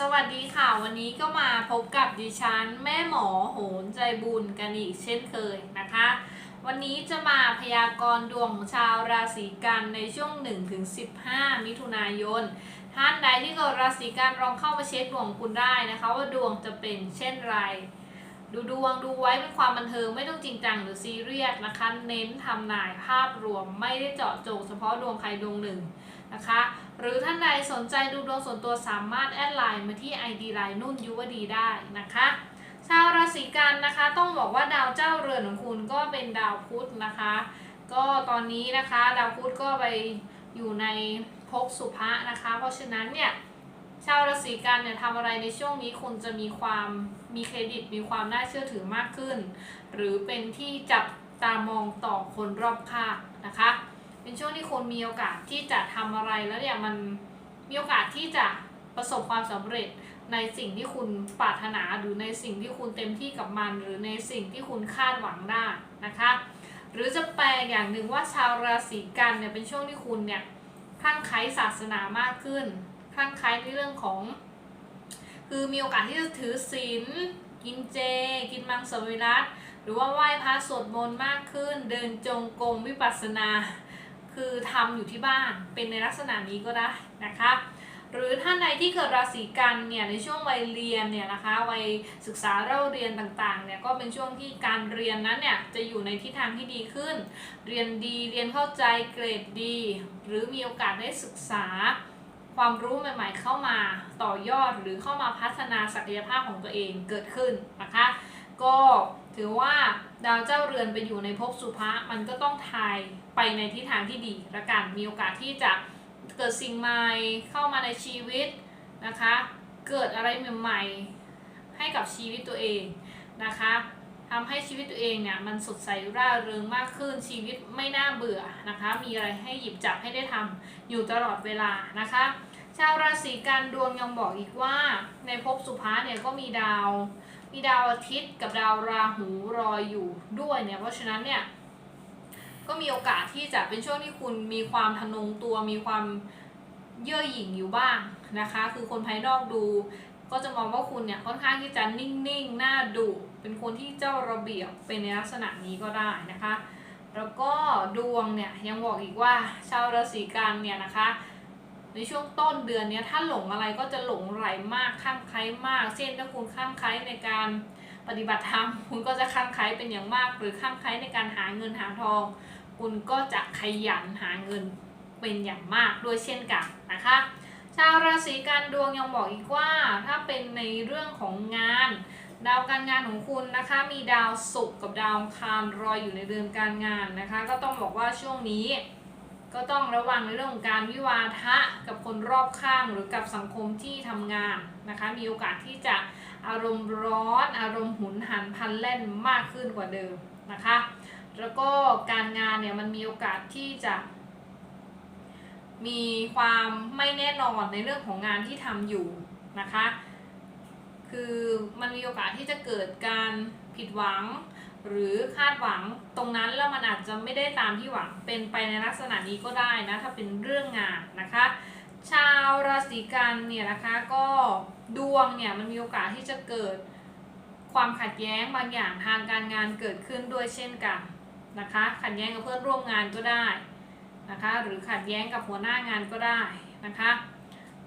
สวัสดีค่ะ วันนี้ก็มาพบกับดิฉันแม่หมอโหนใจบุญกันอีกเช่นเคยนะคะ วันนี้จะมาพยากรณ์ดวงชาวราศีกันในช่วง 1-15 มิถุนายน ท่านใดที่เกิดราศีกันลองเข้ามาเช็คดวงของคุณได้นะคะ ว่าดวงจะเป็นเช่นไร ดูดวงดูไว้เป็นความบันเทิงไม่ต้องจริงจังหรือซีเรียสนะคะ เน้นทำนายภาพรวมไม่ได้เจาะจงเฉพาะดวงใครดวงหนึ่ง นะคะ หรือท่านใดสนใจดูดวงส่วนตัวสามารถแอดไลน์มาที่ ID ไลน์นุ่นยุวดีได้นะคะชาวราศีกันนะคะต้องบอกว่าดาวเจ้าเรือนของคุณก็เป็นดาวพุธนะคะ ก็ตอนนี้นะคะดาวพุธก็ไปอยู่ในภพสุภะนะคะ เพราะฉะนั้นเนี่ยชาวราศีกันเนี่ยทำอะไรในช่วงนี้คุณจะมีความมีเครดิตมีความน่าเชื่อถือมากขึ้น หรือเป็นที่จับตามองต่อคนรอบข้างนะคะ เป็นช่วงที่คุณมีโอกาสที่จะทำอะไรแล้วเนี่ยมันมีโอกาสที่จะประสบความสำเร็จในสิ่งที่คุณปรารถนาหรือในสิ่งที่คุณเต็มที่กับมัน หรือในสิ่งที่คุณคาดหวังได้นะคะ หรือจะแปลอย่างหนึ่งว่าชาวราศีกันเนี่ยเป็นช่วงที่คุณเนี่ยคลั่งไคล้ศาสนามากขึ้นคลั่งไคล้ในเรื่องของ คือมีโอกาสที่จะถือศีลกินเจ กินมังสวิรัตหรือว่าไหว้พระสวดมนต์มากขึ้น เดินจงกรมวิปัสสนา คือทำอยู่ที่บ้านเป็นในลักษณะนี้ก็ได้นะคะหรือท่านใดที่เกิดราศีกันเนี่ยในช่วงวัยเรียนเนี่ยนะคะวัยศึกษาเล่าเรียนต่างๆเนี่ยก็เป็นช่วงที่การเรียนนั้นเนี่ยจะอยู่ในทิศทางที่ดีขึ้น เรียนดีเรียนเข้าใจเกรดดี หรือมีโอกาสได้ศึกษา ความรู้ใหม่ ๆ เข้ามาต่อยอดหรือเข้ามาพัฒนาศักยภาพของตัวเองเกิดขึ้นนะคะ ก็ถือว่า ดาวเจ้าเรือนไปอยู่ในภพสุภะมันก็ต้องทายไปในทิศทางที่ดีละกันมีโอกาสที่จะเกิดสิ่งใหม่เข้ามาในชีวิตนะคะ เกิดอะไรใหม่ๆให้กับชีวิตตัวเองนะคะทำให้ชีวิตตัวเองเนี่ยมันสดใสร่าเริงมากขึ้นชีวิตไม่น่าเบื่อนะคะ มีอะไรให้หยิบจับให้ได้ทำอยู่ตลอดเวลานะคะ ชาวราศีกันดวงยังบอกอีกว่าในภพสุภาเนี่ยก็มีดาว มีดาวอาทิตย์กับดาวราหูรออยู่ด้วยเนี่ย เพราะฉะนั้นเนี่ย ก็มีโอกาสที่จะเป็นช่วงที่คุณมีความทะนงตัวมีความเย่อหยิ่งอยู่บ้างนะคะ คือคนภายนอกดู ก็จะมองว่าคุณเนี่ยค่อนข้างที่จะนิ่งๆ น่าดุ เป็นคนที่เจ้าระเบียบเป็นในลักษณะนี้ก็ได้นะคะ แล้วก็ดวงเนี่ยยังบอกอีกว่าชาวราศีกันเนี่ยนะคะ ในช่วงต้นเดือนนี้ถ้าหลงอะไรก็จะหลงไหลมากข้างไคล้มาก เช่นถ้าคุณข้างไคล้ในการปฏิบัติธรรมคุณก็จะข้างไคล้เป็นอย่างมาก หรือข้างไคล้ในการหาเงินหาทอง คุณก็จะขยันหาเงินเป็นอย่างมากด้วยเช่นกันนะคะชาวราศีกันดวงยังบอกอีกว่า ถ้าเป็นในเรื่องของงาน ดาวการงานของคุณนะคะ มีดาวศุกร์กับดาวคารรอยอยู่ในเดือนการงานนะคะ ก็ต้องบอกว่าช่วงนี้ ก็ต้องระวังในเรื่องของการวิวาทะกับคนรอบข้างหรือกับสังคมที่ทำงานนะคะ มีโอกาสที่จะอารมณ์ร้อน อารมณ์หุนหันพลันแล่นมากขึ้นกว่าเดิมนะคะ แล้วก็การงานเนี่ยมันมีโอกาสที่จะมีความไม่แน่นอนในเรื่องของงานที่ทำอยู่นะคะ คือมันมีโอกาสที่จะเกิดการผิดหวัง หรือคาดหวังตรงนั้นแล้วมันอาจจะไม่ได้ตามที่หวังเป็นไปในลักษณะนี้ก็ได้นะถ้าเป็นเรื่องงานนะคะ ชาวราศีกันเนี่ยนะคะก็ดวงเนี่ยมันมีโอกาสที่จะเกิดความขัดแย้งบางอย่างทางการงานเกิดขึ้นด้วยเช่นกันนะคะขัดแย้งกับเพื่อนร่วมงานก็ได้นะคะหรือขัดแย้งกับหัวหน้างานก็ได้นะคะ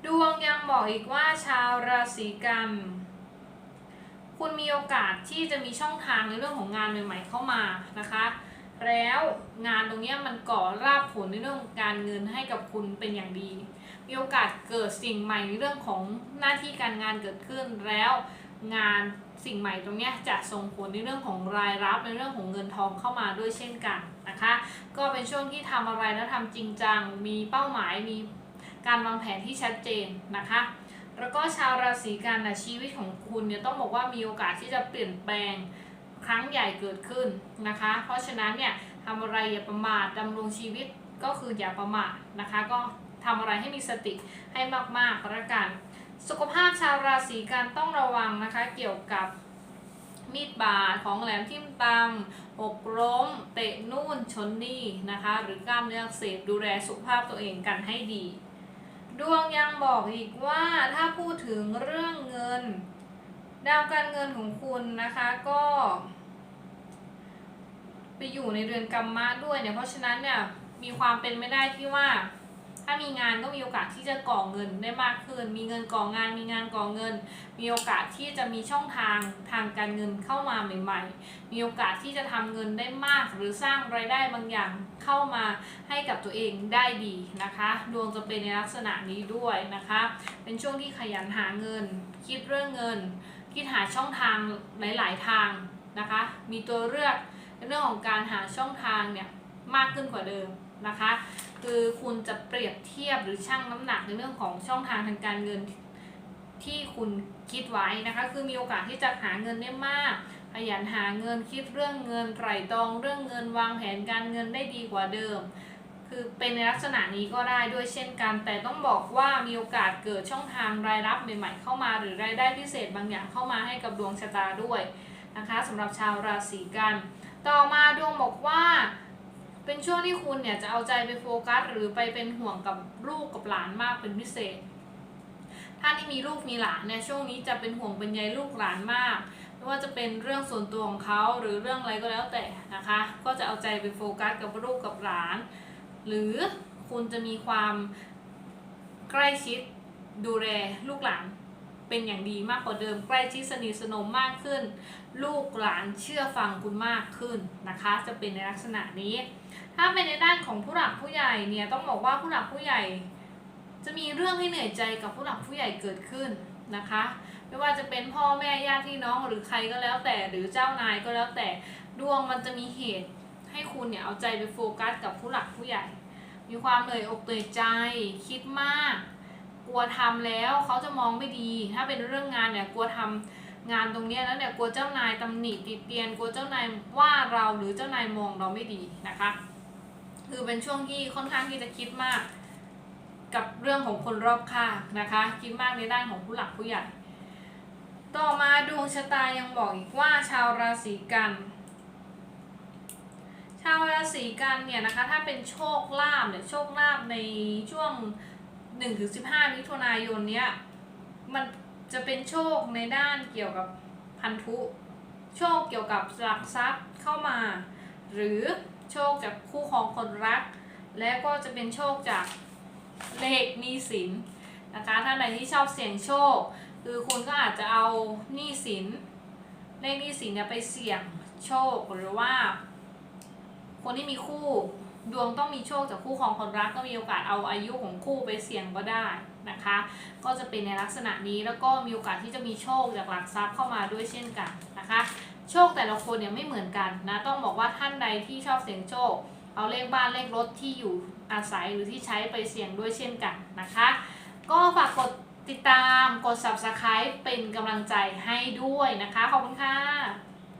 ดวงยังบอกอีกว่าชาวราศีกัน คุณมีโอกาสที่จะมีช่องทางในเรื่องของงานใหม่ ๆ เข้ามานะคะ แล้วงานตรงเนี้ยมันก่อรากผลในเรื่องของการเงินให้กับคุณเป็นอย่างดี มีโอกาสเกิดสิ่งใหม่ในเรื่องของหน้าที่การงานเกิดขึ้นแล้วงานสิ่งใหม่ตรงเนี้ยจะส่งผลในเรื่องของรายรับในเรื่องของเงินทองเข้ามาด้วยเช่นกันนะคะ ก็เป็นช่วงที่ทำอะไรแล้วทำจริงจัง มีเป้าหมายมีการวางแผนที่ชัดเจนนะคะ แล้วก็ชาวราศีกันนะชีวิตของคุณเนี่ยต้องบอกว่ามีโอกาสที่จะเปลี่ยนแปลงครั้งใหญ่เกิดขึ้นนะคะ เพราะฉะนั้นเนี่ยทำอะไรอย่าประมาทดำรงชีวิตก็คืออย่าประมาทนะคะ ก็ทำอะไรให้มีสติให้มากๆแล้วกัน สุขภาพชาวราศีกันต้องระวังนะคะเกี่ยวกับมีดบาดของแหลมทิ่มตำอกล้ม เตะนู่นชนนี่นะคะ หรือกล้ามเนื้ออักเสบดูแลสุขภาพตัวเองกันให้ดี ดวงยังบอกอีกว่าถ้าพูดถึงเรื่องเงิน ดาวการเงินของคุณนะคะก็ ไปอยู่ในเรือนกรรมะด้วยเนี่ยเพราะฉะนั้นเนี่ยมีความเป็นไม่ได้ที่ว่า ถ้ามีงานก็มีโอกาสที่จะก่อเงินได้มากขึ้น มีเงินก่องาน มีงานก่อเงิน มีโอกาสที่จะมีช่องทางทางการเงินเข้ามาใหม่ๆ มีโอกาสที่จะทำเงินได้มาก หรือสร้างรายได้บางอย่างเข้ามาให้กับตัวเองได้ดีนะคะ ดวงจะเป็นในลักษณะนี้ด้วยนะคะ เป็นช่วงที่ขยันหาเงิน คิดเรื่องเงิน คิดหาช่องทางหลาย ๆ ทางนะคะ มีตัวเลือกในเรื่องของการหาช่องทางเนี่ยมากขึ้นกว่าเดิม นะคะ คือคุณจะเปรียบเทียบหรือชั่งน้ำหนักในเรื่องของช่องทางทางการเงินที่คุณคิดไว้นะคะ คือมีโอกาสที่จะหาเงินได้มากขยันหาเงินคิดเรื่องเงินไตร่ตรองเรื่องเงินวางแผนการเงินได้ดีกว่าเดิม คือเป็นในลักษณะนี้ก็ได้ด้วยเช่นกัน แต่ต้องบอกว่ามีโอกาสเกิดช่องทางรายรับใหม่ๆเข้ามา หรือรายได้พิเศษบางอย่างเข้ามาให้กับดวงชะตาด้วยนะคะสำหรับชาวราศีกัน ต่อมาดวงบอกว่า เป็นช่วงที่คุณเนี่ยจะเอาใจไปโฟกัส หรือไปเป็นห่วงกับลูกกับหลานมากเป็นพิเศษท่านที่มีลูกมีหลานเนี่ยช่วงนี้จะเป็นห่วงเป็นใยลูกหลานมาก ไม่ว่าจะเป็นเรื่องส่วนตัวของเขาหรือเรื่องอะไรก็แล้วแต่นะคะ ก็จะเอาใจไปโฟกัสกับลูกกับหลาน หรือคุณจะมีความใกล้ชิดดูแลลูกหลานเป็นอย่างดีมากกว่าเดิมใกล้ชิดสนิทสนมมากขึ้น ลูกหลานเชื่อฟังคุณมากขึ้นนะคะ จะเป็นในลักษณะนี้ ถ้าเป็นในด้านของผู้หลักผู้ใหญ่เนี่ยต้องบอกว่าผู้หลักผู้ใหญ่ จะมีเรื่องให้เหนื่อยใจกับผู้หลักผู้ใหญ่เกิดขึ้นนะคะ ไม่ว่าจะเป็นพ่อแม่ญาติพี่น้องหรือใครก็แล้วแต่หรือเจ้านายก็แล้วแต่ดวงมันจะมีเหตุให้คุณเนี่ยเอาใจไปโฟกัสกับผู้หลักผู้ใหญ่ มีความเหนื่อยอกเหนื่อยใจคิดมาก กลัวทำแล้วเขาจะมองไม่ดี ถ้าเป็นเรื่องงานเนี่ยกลัวทำ งานตรงนี้แล้วเนี่ยกลัวเจ้านายตำหนิติเตียนกลัวเจ้านายว่าเราหรือเจ้านายมองเราไม่ดีนะคะ คือเป็นช่วงที่ค่อนข้างที่จะคิดมาก กับเรื่องของคนรอบข้างนะคะ คิดมากในด้านของผู้หลักผู้ใหญ่ ต่อมาดวงชะตายังบอกอีกว่าชาวราศีกันชาวราศีกันเนี่ยนะคะถ้าเป็นโชคลาภเนี่ยโชคลาภในช่วง1ถึง15มิถุนายนเนี้ยมัน จะเป็นโชคในด้านเกี่ยวกับพันธุ โชคเกี่ยวกับหลักทรัพย์เข้ามา หรือโชคจากคู่ครองคนรัก และก็จะเป็นโชคจากเลขหนี้สินนะคะถ้าใครที่ชอบเสี่ยงโชค คือคุณก็อาจจะเอาหนี้สินเลขหนี้สินเนี่ยไปเสี่ยงโชคหรือว่า คนที่มีคู่ดวงต้องมีโชคจากคู่ครองคนรักก็มีโอกาสเอาอายุของคู่ไปเสี่ยงก็ได้ นะคะ ก็จะเป็นในลักษณะนี้แล้วก็มีโอกาสที่จะมีโชคจากหลักทรัพย์เข้ามาด้วยเช่นกันนะคะ โชคแต่ละคนเนี่ยไม่เหมือนกันนะต้องบอกว่าท่านใดที่ชอบเสี่ยงโชค เอาเลขบ้านเลขรถที่อยู่อาศัยหรือที่ใช้ไปเสี่ยงด้วยเช่นกันนะคะ ก็ฝากกดติดตามกด subscribe เป็นกำลังใจให้ด้วยนะคะ ขอบคุณค่ะ